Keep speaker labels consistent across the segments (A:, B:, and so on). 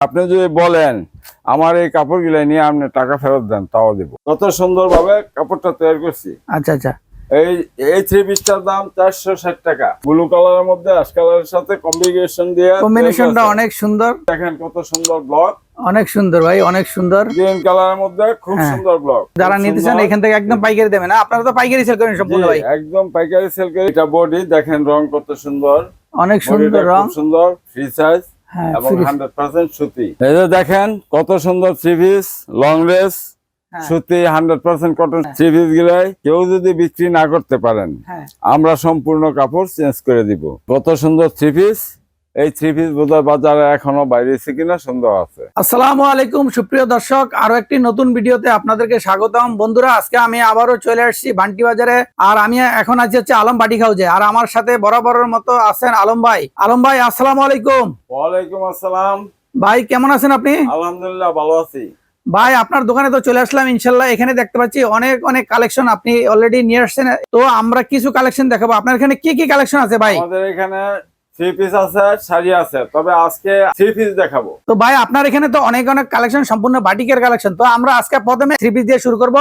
A: আপনি যদি বলেন আমার এই কাপড় কাপড়গুলো নিয়ে আপনি টাকা ফেরত দেন তাও দেবো। কত সুন্দর ভাবে কাপড়টা তৈরি করছি।
B: আচ্ছা আচ্ছা।
A: এই এই থ্রি পিসটার দাম চারশো ষাট টাকা। ব্লু কালারের মধ্যে কালারের সাথে কম্বিনেশন দিয়ে
B: কম্বিনেশনটা অনেক সুন্দর।
A: দেখেন কত সুন্দর ব্লক
B: অনেক সুন্দর ভাই অনেক সুন্দর।
A: গ্রিন কালারের মধ্যে খুব
B: হ্যাঁ।
A: সুন্দর ব্লক
B: যারা নিতে চান এখান থেকে একদম পাইকারি দেবেন। আপনারা তো পাইকারি সেল করেন সম্পূর্ণ ভাই।
A: একদম পাইকারি সেল করে। এটা বডি দেখেন রং কত সুন্দর।
B: অনেক সুন্দর রং।
A: সুন্দর ফ্রি সাইজ এবং হান্ড্রেড পার্সেন্ট সুতি। এই যে দেখেন কত সুন্দর থ্রি পিস লং রেস
B: হ্যাঁ।
A: সুতি hundred percent cotton three piece গুলাই কেউ যদি বিক্রি না করতে পারেন
B: হ্যাঁ।
A: আমরা সম্পূর্ণ কাপড় চেঞ্জ করে দিব। কত সুন্দর থ্রি পিস এই থ্রি পিস বোধহয় বাজারে এখনও বাইরেছে কিনা সন্দেহ আছে।
B: আসসালামু আলাইকুম সুপ্রিয় দর্শক আরও একটি নতুন ভিডিওতে আপনাদেরকে স্বাগতম। বন্ধুরা আজকে আমি আবারও চলে আসছি বান্টি বাজারে আর আমি এখন আছি হচ্ছে আলম বাটি হাউজে আর আমার সাথে বরাবরের মতো আছেন আলম ভাই। আলম ভাই আসসালামু আলাইকুম।
A: ওয়ালাইকুম আসসালাম।
B: ভাই কেমন আছেন আপনি?
A: আলহামদুলিল্লাহ ভালো আছি।
B: ভাই আপনার দোকানে তো চলে আসলাম ইনশাল্লাহ। এখানে দেখতে পাচ্ছি অনেক অনেক কালেকশন আপনি অলরেডি নিয়ে আসছেন। তো আমরা কিছু কালেকশন দেখাবো। আপনার এখানে কি কি কালেকশন আছে ভাই?
A: আমাদের এখানে থ্রি পিস আছে শাড়ি আছে তবে আজকে থ্রি পিস দেখাবো।
B: তো ভাই আপনার এখানে তো অনেক অনেক কালেকশন সম্পূর্ণ বাটিকের কালেকশন তো আমরা আজকে প্রথমে থ্রি পিস দিয়ে শুরু করব।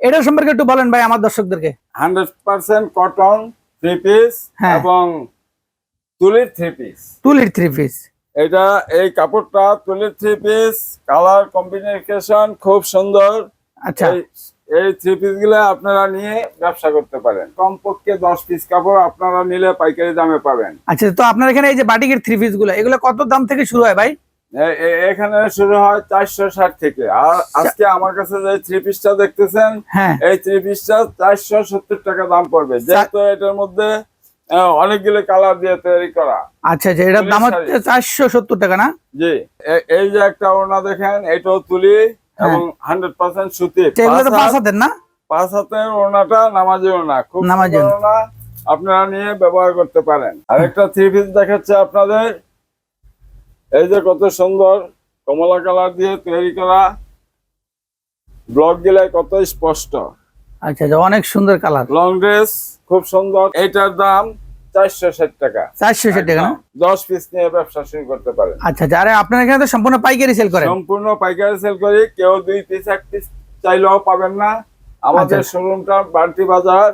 B: এটা সম্পর্কে একটু বলেন ভাই আমার দর্শকদেরকে।
A: Hundred percent cotton three piece. এবং তুলির থ্রি পিস
B: তুলির থ্রি পিস
A: এটা এই কাপড়টা তুলির থ্রি পিস কালার কম্বিনেশন খুব সুন্দর।
B: আচ্ছা।
A: এই- থ্রি পিসগুলো আপনারা নিয়ে ব্যবসা করতে পারেন। কমপক্ষে দশ পিস কাপড় আপনারা নিলে পাইকারি দামে পাবেন।
B: আচ্ছা তো আপনার এখানে এই যে বাটিকের থ্রি পিসগুলো এগুলো কত দাম থেকে শুরু হয় ভাই?
A: এখানে শুরু হয় চারশো ষাট থেকে। আর আজকে আমার কাছে যে থ্রি পিসটা দেখতেছেন
B: হ্যাঁ।
A: এই থ্রি পিসটা চারশো সত্তর টাকা দাম পড়বে। যেহেতু এটার মধ্যে অনেকগুলো কালার দিয়ে তৈরি করা।
B: আচ্ছা আচ্ছা এটার দাম হচ্ছে চারশো সত্তর টাকা না?
A: জি এই যে একটা ওড়না দেখেন এটাও তুলি। এবং হান্ড্রেড পার্সেন্ট সুতি।
B: আচ্ছা,
A: পাঁচ
B: হাতের না?
A: পাঁচ হাতের ওড়নাটা নামাজি ওড়না। খুব
B: নামাজি
A: সুন্দর ওড়না। আপনারা নিয়ে ব্যবহার করতে পারেন। আরেকটা থ্রি পিস দেখাচ্ছে আপনাদের। এই যে কত সুন্দর কমলা কালার দিয়ে তৈরি করা। ব্লক গিলায় কত স্পষ্ট।
B: আচ্ছা আচ্ছা অনেক সুন্দর কালার।
A: লং ড্রেস খুব সুন্দর। এটার দাম ষাট টাকা।
B: না?
A: পিস নিয়ে ব্যবসা শুরু করতে পারেন।
B: আচ্ছা আচ্ছা। আরে এখানে তো সম্পূর্ণ পাইকারি সেল করেন।
A: সম্পূর্ণ পাইকারি সেল করি। কেউ দুই পিস এক পিস চাইলেও পাবেন না। আমাদের
B: আচ্ছা।
A: শোরুমটা বান্টি বাজার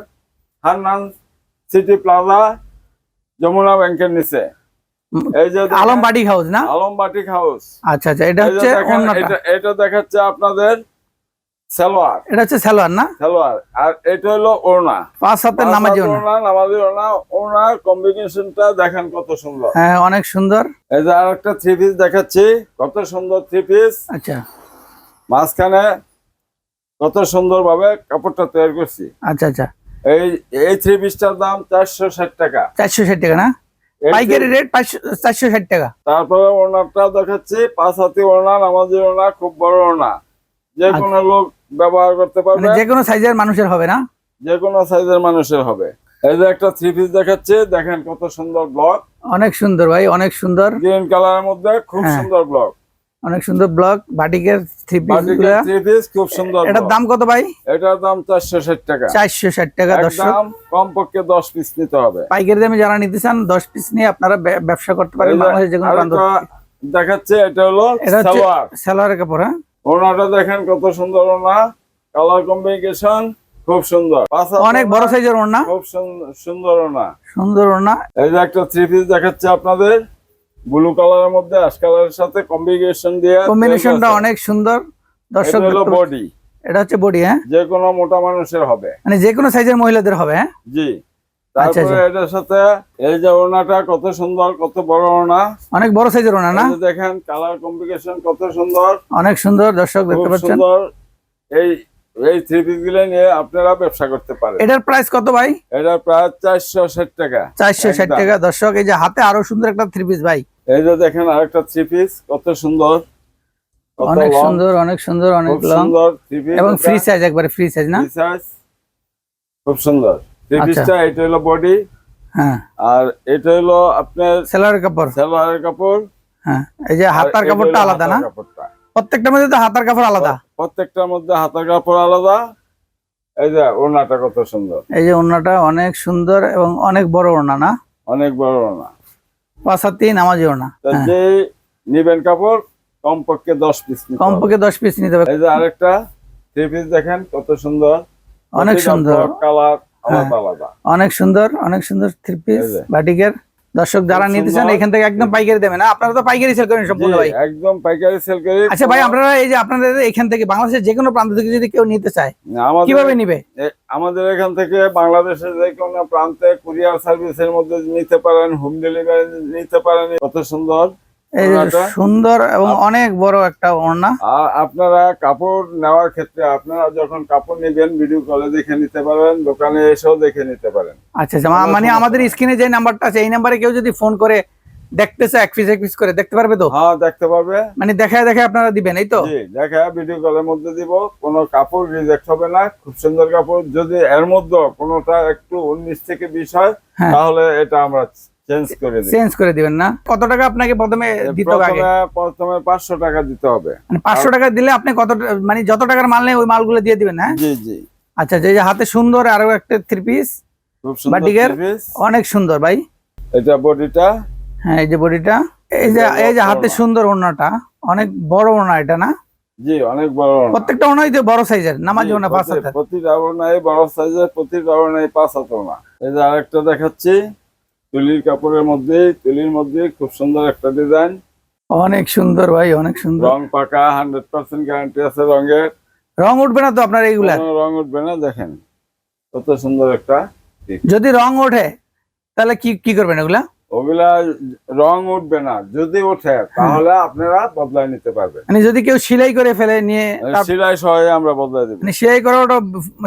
A: হান্নান সিটি প্লাজা যমুনা ব্যাংকের নিচে। এই যে দেখেন,
B: আলম বাটিক হাউস না?
A: আলম বাটিক হাউস
B: আচ্ছা আচ্ছা। এটা হচ্ছে
A: এটা এটা দেখাচ্ছে আপনাদের সালোয়ার।
B: এটা হচ্ছে সালোয়ার না?
A: সালোয়ার। আর এটা হলো ওড়না।
B: পাঁচ হাতের নামাজি ওড়না।
A: ওড়না নামাজি ওড়না। ওড়নার কম্বিনেশনটা দেখেন কত সুন্দর।
B: হ্যাঁ অনেক সুন্দর।
A: এই যে আর একটা থ্রি পিস দেখাচ্ছি। কত সুন্দর থ্রি পিস
B: আচ্ছা।
A: মাঝখানে কত সুন্দর ভাবে কাপড়টা তৈরি করছি।
B: আচ্ছা আচ্ছা।
A: এই এই থ্রি পিসটার দাম চারশো ষাট টাকা।
B: চারশো ষাট টাকা না? পাইকারি রেট চারশো ষাট টাকা।
A: তারপরে ওনারটা দেখাচ্ছি। পাঁচ হাতি ওনা নামাজি ওনা খুব বড় ওনা যে
B: আচ্ছা।
A: কোনো লোক ব্যবহার করতে
B: মানে
A: পারবে।
B: যে কোনো সাইজের মানুষের হবে না?
A: যে কোনো সাইজের মানুষের হবে। এই যে একটা থ্রি পিস দেখাচ্ছে দেখেন কত সুন্দর ব্লক
B: অনেক সুন্দর ভাই অনেক সুন্দর।
A: গ্রিন কালারের মধ্যে খুব
B: হ্যাঁ।
A: সুন্দর ব্লক
B: অনেক সুন্দর ব্লক বাটিকের থ্রি পিস
A: থ্রি পিস খুব সুন্দর
B: এটার দাম কত ভাই?
A: এটার দাম চারশো ষাট টাকা।
B: চারশো ষাট টাকা দর্শক।
A: কমপক্ষে দশ পিস নিতে হবে।
B: পাইকারি দামে যারা নিতে চান দশ পিস নিয়ে আপনারা ব্যবসা করতে পারেন
A: এই যে
B: বাংলাদেশের যে কোনো প্রান্ত
A: দেখাচ্ছে এটা হলো সালোয়ার।
B: সালোয়ারের কাপড় হ্যাঁ?
A: ওনাটা দেখেন কত সুন্দর ওনা কালার কম্বিনেশন খুব সুন্দর।
B: অনেক বড় সাইজের ওনা
A: খুব সুন- সুন্দর ওনা
B: সুন্দর ওড়না।
A: এই যে একটা থ্রি পিস দেখাচ্ছে আপনাদের। ব্লু কালারের মধ্যে অ্যাশ কালারের সাথে কম্বিনেশন দিয়ে
B: কম্বিনেশনটা অনেক সুন্দর। দর্শক
A: বডি
B: এটা হচ্ছে বডি হ্যাঁ?
A: যে কোনো মোটা মানুষের হবে।
B: মানে যে কোনো সাইজের মহিলাদের হবে হ্যাঁ?
A: জি। তারপরে এটার সাথে এই যে ওনাটা কত সুন্দর কত বড় ওনা
B: অনেক বড় সাইজের না?
A: দেখেন কালার কম্বিনেশন কত সুন্দর।
B: অনেক সুন্দর দর্শক
A: খুব
B: দেখতে পাচ্ছেন?
A: সুন্দর। এই এই থ্রি পিসগুলো নিয়ে আপনারা ব্যবসা করতে পারেন।
B: এটার প্রাইস কত ভাই?
A: চারশো ষাট টাকা।
B: চারশো ষাট টাকা। দর্শক এই যে হাতে আরও সুন্দর একটা থ্রি পিস ভাই।
A: এই যে দেখেন আরেকটা থ্রি পিস কত সুন্দর।
B: অনেক সুন্দর অনেক সুন্দর অনেক লং
A: সুন্দর
B: এবং ফ্রি সাইজ একবারে ফ্রি সাইজ না?
A: খুব সুন্দর। থ্রি
B: আচ্ছা।
A: এটা হলো বডি
B: হ্যাঁ।
A: আর এটা হলো আপনার
B: সেলারের কাপড়।
A: সালোয়ারের কাপড়।
B: হ্যাঁ এই যে হাতার কাপড়টা আলাদা না। প্রত্যেকটার মধ্যে তো হাতার কাপড় আলাদা?
A: প্রত্যেকটার মধ্যে হাতার কাপড় আলাদা। এই যে ওড়নাটা কত সুন্দর।
B: এই যে ওড়নাটা অনেক সুন্দর এবং অনেক বড় ওড়না না?
A: অনেক বড় ওড়না।
B: পাঁচ হাতি নামাজি ওড়না। হ্যাঁ।
A: যে নিবেন কাপড় কমপক্ষে দশ পিস
B: কমপক্ষে দশ পিস নিতে হবে।
A: এই যে আরেকটা থ্রি পিস দেখেন কত সুন্দর।
B: অনেক সুন্দর।
A: কালার
B: অনেক সুন্দর অনেক সুন্দর থ্রি পিস বাটিকের। দর্শক যারা নিতে চান এখান থেকে একদম পাইকারি দেবেন। না আপনারা তো পাইকারি সেল করেন সম্পূর্ণ ভাই।
A: একদম পাইকারি সেল করি।
B: আচ্ছা ভাই আপনারা এই যে আপনাদের এখান থেকে বাংলাদেশের যে কোনো প্রান্ত থেকে যদি কেউ নিতে চায় কীভাবে নিবে?
A: আমাদের এখান থেকে বাংলাদেশের যে কোনো প্রান্তে কুরিয়ার সার্ভিসের মধ্যে নিতে পারেন হোম ডেলিভারি নিতে পারেন কত সুন্দর?
B: সুন্দর এবং অনেক বড় একটা ওড়না।
A: আপনারা কাপড় নেওয়ার ক্ষেত্রে আপনারা যখন কাপড় নেবেন ভিডিও কলে দেখে নিতে পারেন দোকানে এসেও দেখে নিতে পারেন।
B: আচ্ছা আচ্ছা মানে আমাদের। স্ক্রিনে যে নাম্বারটা আছে এই নাম্বারে কেউ যদি ফোন করে দেখতেছে এক পিস এক পিস করে দেখতে পারবে তো?
A: হ্যাঁ দেখতে পাবে
B: মানে দেখায় দেখায় আপনারা দিবেন এই তো?
A: দেখা ভিডিও কলের মধ্যে দিব। কোনো কাপড় রিজেক্ট হবে না খুব সুন্দর কাপড়। যদি এর মধ্যে কোনোটা একটু উনিশ থেকে বিশ হয়
B: হ্যাঁ।
A: তাহলে এটা আমরা চেঞ্জ করে
B: চেঞ্জ করে দিবেন না? কত টাকা আপনাকে প্রথমে দিতে হবে
A: প্রথমে প্রথমে পাঁচশো টাকা দিতে হবে।
B: মানে পাঁচশো টাকা দিলে আপনি কত মানে যত টাকার মাল নেই ওই মালগুলো দিয়ে দিবেন হ্যাঁ?
A: জি জি।
B: আচ্ছা যে হাতে সুন্দর আরও একটা থ্রি পিস
A: খুব সুন্দর
B: বাটিকের? অনেক সুন্দর ভাই।
A: এটা বডিটা।
B: হ্যাঁ এই যে বডিটা এই যে এই যে হাতে সুন্দর ওড়নাটা অনেক বড় ওড়না এটা না?
A: জি অনেক বড়।
B: প্রত্যেকটা ওড়নাই তো বড় সাইজের নামাজি ওড়না পাঁচ হাতের।
A: প্রতিটা ওড়নাই বড় সাইজের প্রতিটা ওড়নাই পাঁচ হাত ওড়না। এই যে আরেকটা দেখাচ্ছি। তুলির কাপড়ের মধ্যে তুলির মধ্যে খুব সুন্দর একটা ডিজাইন
B: অনেক সুন্দর ভাই অনেক সুন্দর।
A: রং পাকা হান্ড্রেড পার্সেন্ট গ্যারান্টি আছে রঙের।
B: রং উঠবে না তো আপনার এইগুলা?
A: রং উঠবে না দেখেন। কত সুন্দর একটা
B: যদি রং ওঠে তাহলে কি কি করবেন এগুলা
A: ওগুলা রং উঠবে না যদি ওঠে তাহলে আপনারা বদলায় নিতে পারবেন।
B: মানে যদি কেউ সেলাই করে ফেলে নিয়ে তার-
A: সিলাই সহ আমরা বদলাই দেবো।
B: মানে সেলাই করে ওটা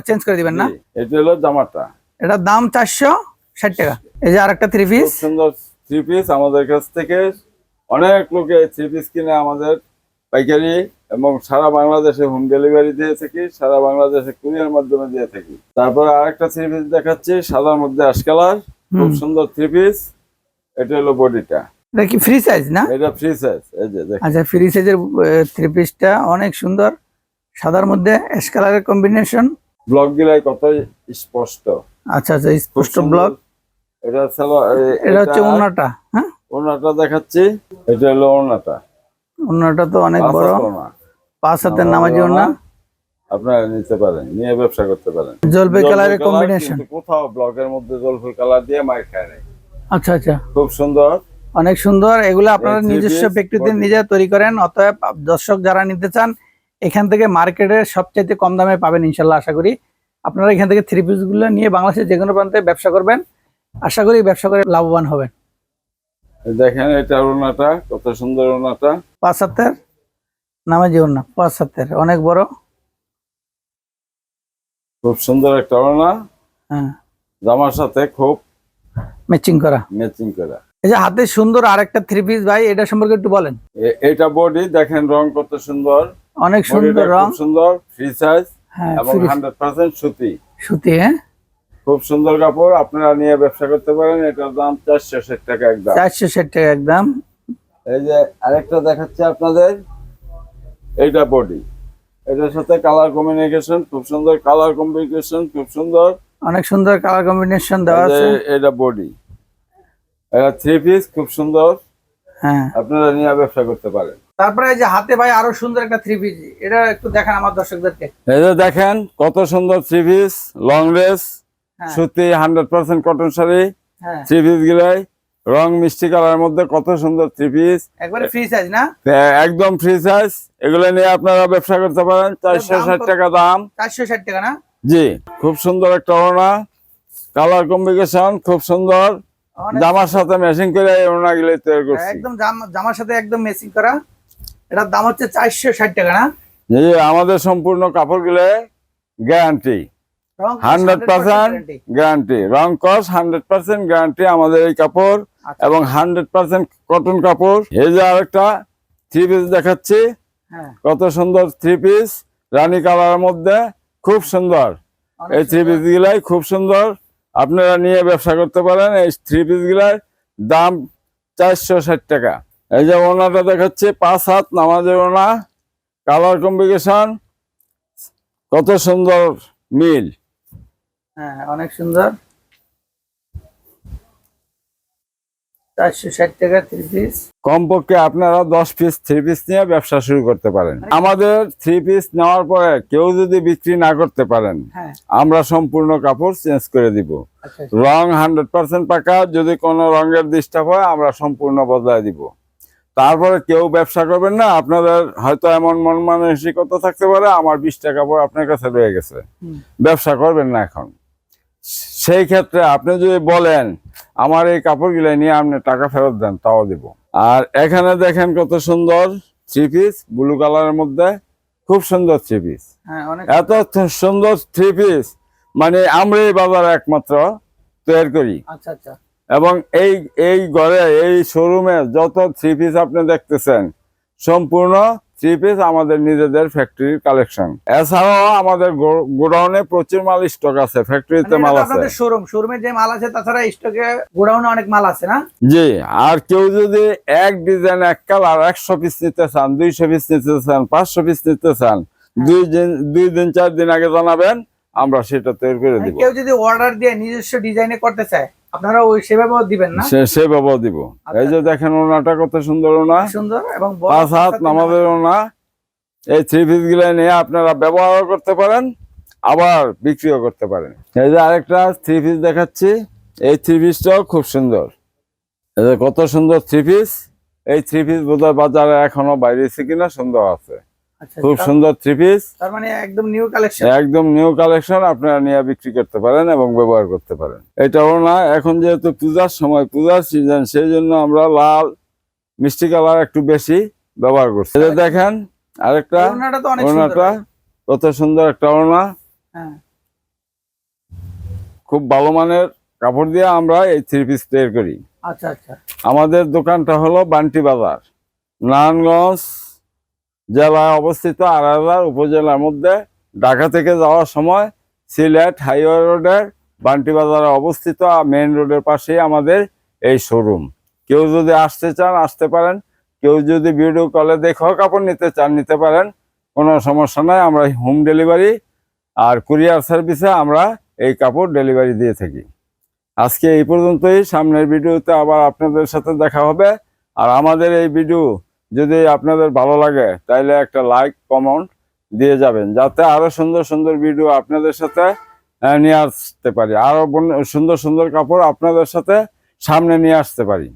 B: চেঞ্জ করে দিবেন না?
A: এটা হলো জামাটা।
B: এটার দাম চারশো ষাট টাকা। এই যে আরেকটা থ্রি পিস
A: সুন্দর থ্রি পিস আমাদের কাছ থেকে। অনেক লোকে থ্রি পিস কিনে আমাদের পাইকারি এবং সারা বাংলাদেশে হোম ডেলিভারি দিয়ে থাকি সারা বাংলাদেশে কুরিয়ার মাধ্যমে দিয়ে থাকি। তারপরে আরেকটা থ্রি পিস দেখাচ্ছি সাদার মধ্যে আশ কালার খুব সুন্দর থ্রি পিস এটা হলো বডিটা
B: এটা কি ফ্রি সাইজ না?
A: এটা ফ্রি সাইজ এই যে দেখেন।
B: আচ্ছা ফ্রি সাইজের থ্রি পিসটা অনেক সুন্দর। সাদার মধ্যে অ্যাশ কালারের কম্বিনেশন
A: ব্লক গিলাই কত স্পষ্ট।
B: আচ্ছা আচ্ছা স্পষ্ট। ব্লক।
A: এটা
B: এটা হচ্ছে ওনাটা হ্যাঁ?
A: ওড়নাটা দেখাচ্ছি। এটা হলো ওড়নাটা।
B: ওনাটা তো অনেক বড়। পাঁচ হাতের নামাজি ওনা
A: আপনারা নিতে পারেন নিয়ে ব্যবসা করতে পারেন।
B: জলপাই
A: জলপাই
B: কালারের কম্বিনেশন
A: কোথাও ব্লকের মধ্যে জলফুল কালার দিয়ে মাইর খায় নাই।
B: আচ্ছা আচ্ছা।
A: খুব সুন্দর।
B: অনেক সুন্দর। এগুলো আপনারা নিজস্ব ব্যক্তিদের। নিজে তৈরি করেন। অতএব দর্শক যারা নিতে চান এখান থেকে মার্কেটে সবচাইতে কম দামে পাবেন ইনশাল্লাহ আশা করি। আপনারা এখান থেকে থ্রি পিসগুলো নিয়ে বাংলাদেশের যে কোনো প্রান্তে ব্যবসা করবেন। আশা করি ব্যবসা করে লাভবান হবেন।
A: দেখেন এটা ওড়নাটা কত সুন্দর ওড়নাটা।
B: পাঁচ হাতের নামাজি ওনা পাঁচ হাতের অনেক বড়।
A: খুব সুন্দর একটা ওড়না।
B: হ্যাঁ।
A: জামার সাথে খুব
B: ম্যাচিং করা।
A: ম্যাচিং করা।
B: এই যে হাতে সুন্দর আরেকটা থ্রি পিস ভাই এটা সম্পর্কে একটু বলেন।
A: এটা বডি দেখেন রং কত সুন্দর।
B: অনেক সুন্দর রং।
A: সুন্দর ফ্রি সাইজ
B: হ্যাঁ
A: এবং
B: free-
A: হান্ড্রেড পার্সেন্ট সুতি।
B: সুতি হ্যাঁ।
A: খুব সুন্দর কাপড় আপনারা নিয়ে ব্যবসা করতে পারেন এটার দাম চারশো ষাট টাকা একদম
B: চারশো ষাট টাকা একদম
A: এই যে আরেকটা দেখাচ্ছে আপনাদের এইটা বডি এটার সাথে কালার কমিউনিকেশন খুব সুন্দর কালার কমিউনিকেশন খুব সুন্দর।
B: অনেক সুন্দর কালার কম্বিনেশন দেওয়া আছে।
A: এটা বডি এটা থ্রি পিস খুব সুন্দর।
B: হ্যাঁ।
A: আপনারা নিয়ে ব্যবসা করতে পারেন।
B: তারপরে এই যে হাতে ভাই আরও সুন্দর একটা থ্রি পিস এটা একটু দেখেন আমার দর্শকদেরকে।
A: এই যে দেখেন কত সুন্দর থ্রি পিস লং রেস সুতি হান্ড্রেড পার্সেন্ট কটন শাড়ি
B: হ্যাঁ।
A: থ্রি পিস গুলাই রং মিষ্টি কালারের মধ্যে কত সুন্দর থ্রি পিস
B: একবারে ফ্রি সাইজ না?
A: একদম ফ্রি সাইজ এগুলো নিয়ে আপনারা ব্যবসা করতে পারেন চারশো ষাট টাকা দাম।
B: চারশো ষাট টাকা না?
A: জি খুব সুন্দর একটা ওড়না। কালার কম্বিনেশন খুব সুন্দর। জামার সাথে ম্যাচিং করে এই ওড়না গুলো তৈরি করছি।
B: একদম জাম- জামার সাথে একদম মেসিং করা। এটার দাম হচ্ছে চারশো ষাট টাকা না?
A: জি আমাদের সম্পূর্ণ কাপড়গুলো গ্যারান্টি হান্ড্রেড পার্সেন্ট গ্যারান্টি রং কস হান্ড্রেড পার্সেন্ট গ্যারান্টি আমাদের এই কাপড়
B: আচ্ছা।
A: এবং হান্ড্রেড পার্সেন্ট কটন কাপড়। এই যে আরেকটা থ্রি পিস দেখাচ্ছি।
B: হ্যাঁ।
A: কত সুন্দর থ্রি পিস রানী কালারের মধ্যে খুব সুন্দর। এই থ্রি পিস গুলাই খুব সুন্দর। আপনারা নিয়ে ব্যবসা করতে পারেন। এই থ্রি পিসগুলার দাম চারশো ষাট টাকা। এই যে ওনাটা দেখাচ্ছে পাঁচ হাত নামাজের ওনা কালার কম্বিনেশন কত সুন্দর মিল।
B: হ্যাঁ অনেক সুন্দর। চারশো ষাট টাকা থ্রি পিস
A: কমপক্ষে আপনারা দশ পিস থ্রি পিস নিয়ে ব্যবসা শুরু করতে পারেন। আমাদের থ্রি পিস নেওয়ার পরে কেউ যদি বিক্রি না করতে পারেন
B: হ্যাঁ।
A: আমরা সম্পূর্ণ কাপড় চেঞ্জ করে দিব।
B: আচ্ছা
A: রং হান্ড্রেড পার্সেন্ট পাকা যদি কোনো রঙের ডিস্টার্ব হয় আমরা সম্পূর্ণ বদলায় দিব। তারপরে কেউ ব্যবসা করবেন না আপনাদের হয়তো এমন মন মানসিকতা থাকতে পারে আমার বিশ টাকা পর আপনার কাছে রয়ে গেছে। ব্যবসা করবেন না এখন। সেই ক্ষেত্রে আপনি যদি বলেন আমার এই কাপড়গুলো নিয়ে আপনি টাকা ফেরত দেন তাও দিব। আর এখানে দেখেন কত সুন্দর থ্রি পিস ব্লু কালারের মধ্যে খুব সুন্দর থ্রি পিস।
B: হ্যাঁ
A: এত সুন্দর থ্রি পিস মানে আমরা এই বাজারে একমাত্র তৈরি করি।
B: আচ্ছা আচ্ছা।
A: এবং এই এই ঘরে এই শোরুমে যত থ্রি পিস আপনি দেখতেছেন সম্পূর্ণ থ্রি পিস আমাদের নিজেদের ফ্যাক্টরির কালেকশন এছাড়াও আমাদের গোডাউনে প্রচুর মাল স্টক আছে ফ্যাক্টরিতে
B: মানে
A: মাল আছে।
B: শোরুম শোরুমে যে মাল আছে তাছাড়া স্টকে গোডাউনে অনেক মাল আছে না?
A: জি আর কেউ যদি এক ডিজাইন এক কালার একশো পিস নিতে চান দুইশো পিস নিতে চান পাঁচশো পিস নিতে চান দুই দিন দুই দিন চার দিন আগে জানাবেন আমরা সেটা তৈরি করে
B: মানে
A: দিব।
B: কেউ যদি অর্ডার দিয়ে নিজস্ব ডিজাইনে করতে চায় আপনারা ওই সেভাবেও দিবেন না?
A: সেভাবেও দিব। এই যে দেখেন ওনাটা কত সুন্দর ওনা
B: সুন্দর এবং
A: পাঁচ হাত নামাজের ওনা এই থ্রি পিসগুলো নিয়ে আপনারা ব্যবহার করতে পারেন আবার বিক্রিও করতে পারেন। এই যে আরেকটা থ্রি পিস দেখাচ্ছি। এই থ্রি পিসটাও খুব সুন্দর। এই যে কত সুন্দর থ্রি পিস। এই থ্রি পিস বোধহয় বাজারে এখনও বাইরেছে কিনা সুন্দর আছে।
B: আচ্ছা,
A: খুব সুন্দর থ্রি পিস
B: তার মানে একদম নিউ কালেকশন
A: একদম নিউ কালেকশন আপনারা নিয়ে বিক্রি করতে পারেন এবং ব্যবহার করতে পারেন। এটাও না এখন যেহেতু পূজার সময় পূজার সিজন সেই জন্য আমরা লাল মিষ্টি কালার একটু বেশি ব্যবহার করছি। যে দেখেন আরেকটা
B: ওড়নাটা তো অনেক সুন্দর
A: ওড়নাটা কত সুন্দর একটা ওড়না।
B: হ্যাঁ।
A: খুব ভালো মানের কাপড় দিয়ে আমরা এই থ্রি পিস তৈরি করি।
B: আচ্ছা আচ্ছা।
A: আমাদের দোকানটা হলো বান্টি বাজার নারায়ণগঞ্জ জেলায় অবস্থিত আড়াইহাজার উপজেলার মধ্যে ঢাকা থেকে যাওয়ার সময় সিলেট হাইওয়ে রোডের বান্টি বাজারে অবস্থিত মেন রোডের পাশেই আমাদের এই শোরুম। কেউ যদি আসতে চান, আসতে পারেন। কেউ যদি ভিডিও কলে দেখেও কাপড় নিতে চান, নিতে পারেন। কোনো সমস্যা নাই, আমরা হোম ডেলিভারি আর কুরিয়ার সার্ভিসে আমরা এই কাপড় ডেলিভারি দিয়ে থাকি। আজকে এই পর্যন্তই। সামনের ভিডিওতে আবার আপনাদের সাথে দেখা হবে। আর আমাদের এই ভিডিও যদি আপনাদের ভালো লাগে তাহলে একটা লাইক কমেন্ট দিয়ে যাবেন, যাতে আরও সুন্দর সুন্দর ভিডিও আপনাদের সাথে নিয়ে আসতে পারি। আরও সুন্দর সুন্দর কাপড় আপনাদের সাথে সামনে নিয়ে আসতে পারি।